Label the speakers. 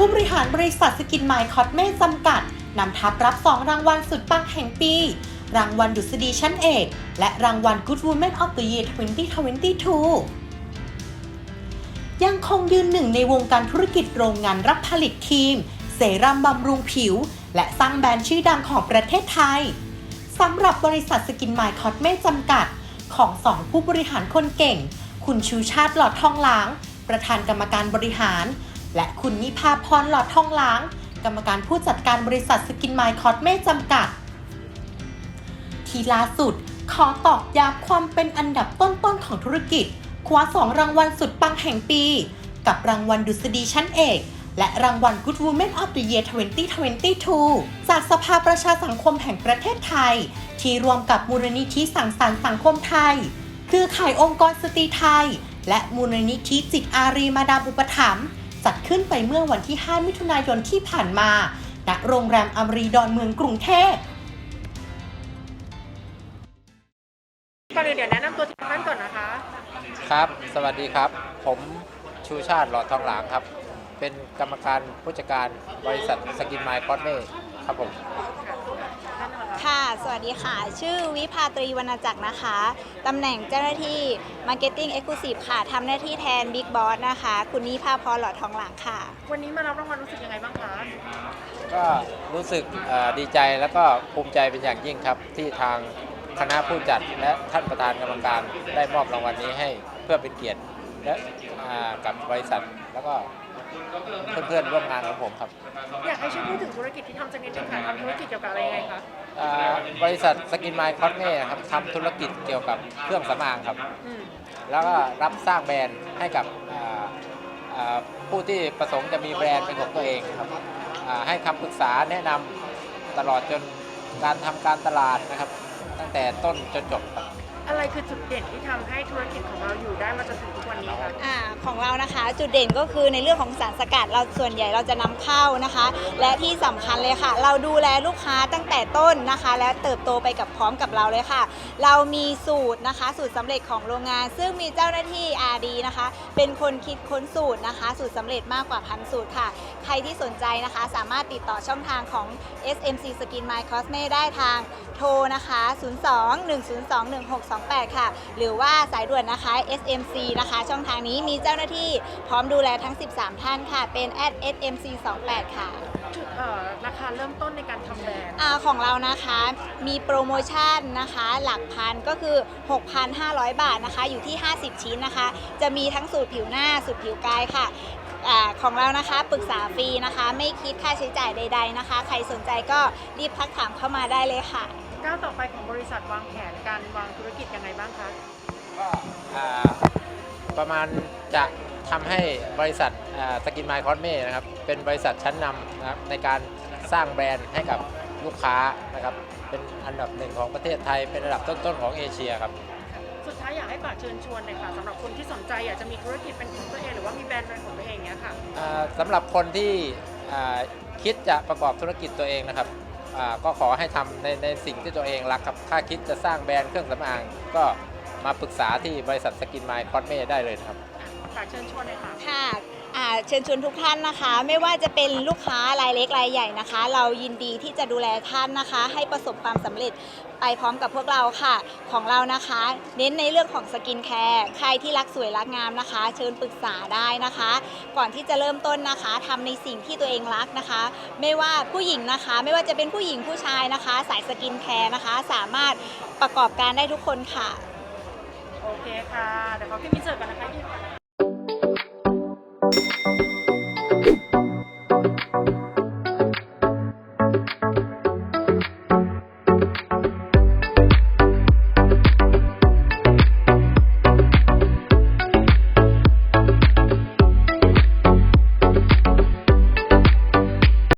Speaker 1: ผู้บริหารบริษัทสกินไมล์คอตเม่จำกัด นำทัพรับ 2 รางวัลสุดปังแห่งปี รางวัลดุษฎีชั้นเอก และรางวัล Good Woman of the Year 2022 ยังคงยืนหนึ่งในวงการธุรกิจโรงงานรับผลิตครีม เซรั่มบำรุงผิว และสร้างแบรนด์ชื่อดังของประเทศไทยสำหรับบริษัทสกินไมล์คอตเม่จำกัด ของสองผู้บริหารคนเก่ง คุณชูชาติหลอดทองหลาง ประธานกรรมการบริหาร และคุณนิพาพรหลอดทองหลาง กรรมการผู้จัดการบริษัทสกินไมล์คอตเมจำกัด ที่ล่าสุดขอตอกย้ำความเป็นอันดับต้นๆของธุรกิจ คว้าสองรางวัลสุดปังแห่งปี กับรางวัลดุษฎีชั้นเอก และรางวัล Good Woman of the Year 2022 จากสภาประชาสังคมแห่งประเทศไทย ที่รวมกับมูลนิธิสังสรรค์สังคมไทย คือข่ายองค์กรสตรีไทย และมูลนิธิจิตอารีมาดามอุปถัมภ์ จัดขึ้นไปเมื่อวันที่ 5 มิถุนายนที่ผ่านมา ณ โรงแรมอมรีดอนเมืองกรุงเทพ
Speaker 2: ก่อนอื่นเดี๋ยวแนะนำตัวทีละท่านก่อนนะคะ
Speaker 3: ครับ สวัสดีครับ ผมชูชาติหลอดทองหลางครับ เป็นกรรมการผู้จัดการบริษัทสกินไมล์คอสเม่ครับผม
Speaker 2: ท่านนะ คะ
Speaker 4: ค่ะ สวัสดีค่ะ ชื่อวิภาตรีวรรณจักรนะคะ ตำแหน่งเจ้าหน้าที่ Marketing Exclusive ค่ะ ทำหน้าที่แทน Big Boss นะคะ คุณนิพาพรหลอดทองหลังค่ะ
Speaker 2: วันนี้มารับรางวัลรู้สึกยังไงบ้างคะ
Speaker 3: ก็รู้สึกเอ่อดีใจแล้วก็ภูมิใจเป็นอย่างยิ่งครับ ที่ทางคณะผู้จัดและท่านประธานกรรมการได้มอบรางวัลนี้ให้เพื่อเป็นเกียรติ และอ่ากับบริษัทแล้วก็เพื่อนๆร่วมงานของผมครับ
Speaker 2: อยากให้ช่วยพูดถึงธุรกิจที่ทำสักนิดนึงค่ะทำธุรกิจเกี่ยวกับอะไรยังไงคะ
Speaker 3: อ่าบริษัทสกินไมล์คอสเม่ครับทำธุรกิจเกี่ยวกับเครื่องสำอางครับ
Speaker 2: อืม
Speaker 3: แล้วก็รับสร้างแบรนด์ให้กับอ่าอ่าผู้ที่ประสงค์จะมีแบรนด์เป็นของตัวเองครับอ่าให้คำปรึกษาแนะนำตลอดจนการทำการตลาดนะครับ ตั้งแต่ต้นจนจบครับ
Speaker 2: อะไรคือจุดเด่นที่ทำให้ธุรกิจของเราอยู่ได้มาจนถึงทุกวันนี้คะ
Speaker 4: อ่าของเรานะคะจุดเด่นก็คือในเรื่องของสารสกัดเราส่วนใหญ่เราจะนำเข้านะคะ และที่สำคัญเลยค่ะ เราดูแลลูกค้าตั้งแต่ต้นนะคะ และเติบโตไปกับพร้อมกับเราเลยค่ะ เรามีสูตรนะคะ สูตรสำเร็จของโรงงาน ซึ่งมีเจ้าหน้าที่ RD นะคะ เป็นคนคิดค้นสูตรนะคะ สูตรสำเร็จมากกว่าพันสูตรค่ะ ใครที่สนใจนะคะ สามารถติดต่อช่องทางของ SMC Skin My Cosme ได้ทางโทรนะคะ 02-102-162 02-102-1628 ค่ะ หรือว่าสายด่วนนะคะ SMC นะคะ ช่องทางนี้มีเจ้าหน้าที่พร้อมดูแลทั้ง 13 ท่านค่ะ เป็น SMC 28ค่ะ
Speaker 2: จุดเอ่อราคาเริ่มต้นในการทำแบรนด์
Speaker 4: อาของเรานะคะมีโปรโมชั่นนะคะหลักพันก็คือ 6,500 บาทนะคะ อยู่ที่ 50 ชิ้นนะคะ จะมีทั้งสูตรผิวหน้าสูตรผิวกายค่ะอาของเรานะคะปรึกษาฟรีนะคะ ไม่คิดค่าใช้จ่ายใด ๆนะคะ ใครสนใจก็รีบทักถามเข้ามาได้เลยค่ะ
Speaker 2: ก้าวต่อไปของบริษัทวางแผนการวางธุรกิจยังไงบ้างคะ
Speaker 3: ก็อ่าประมาณจะทำให้บริษัทสกินไมล์คอสเม่นะครับเป็นบริษัทชั้นนำนะครับในการสร้างแบรนด์ให้กับลูกค้านะครับเป็นอันดับหนึ่งของประเทศไทย เป็นอันดับต้นๆของเอเชียครับ
Speaker 2: สุดท้ายอยากให้ฝากเชิญชวนหน่อยค่ะสำหรับคนที่สนใจอยากจะมีธุรกิจเป็นของตัวเองหรือว่ามีแบรนด์เป็นของตัวเองเนี้ยค่ะ
Speaker 3: อ่าสำหรับคนที่อ่าคิดจะประกอบธุรกิจตัวเองนะครับอ่า ก็ขอให้ทำในในสิ่งที่ตัวเองรักครับถ้าคิดจะสร้างแบรนด์เครื่องสำอางก็มาปรึกษาที่บริษัทสกินไมล์คอสเม่ได้เลยนะครับ
Speaker 2: ฝากเชิญชวนหน่อยค่ะ
Speaker 4: ค่ะ อ่าเชิญชวนทุกท่านนะคะ ไม่ว่าจะเป็นลูกค้ารายเล็กรายใหญ่นะคะ เรายินดีที่จะดูแลท่านนะคะ ให้ประสบความสำเร็จไปพร้อมกับพวกเราค่ะ ของเรานะคะ เน้นในเรื่องของสกินแคร์ใครที่รักสวยรักงามนะคะ เชิญปรึกษาได้นะคะ ก่อนที่จะเริ่มต้นนะคะทำในสิ่งที่ตัวเองรักนะคะ ไม่ว่าผู้หญิงนะคะ ไม่ว่าจะเป็นผู้หญิงผู้ชายนะคะ สายสกินแคร์นะคะ สามารถประกอบการได้ทุกคนค่ะ
Speaker 2: โอเคค่ะ เดี๋ยวขอขึ้นมิเสิร์ตกันนะคะยืนก่อนนะคะ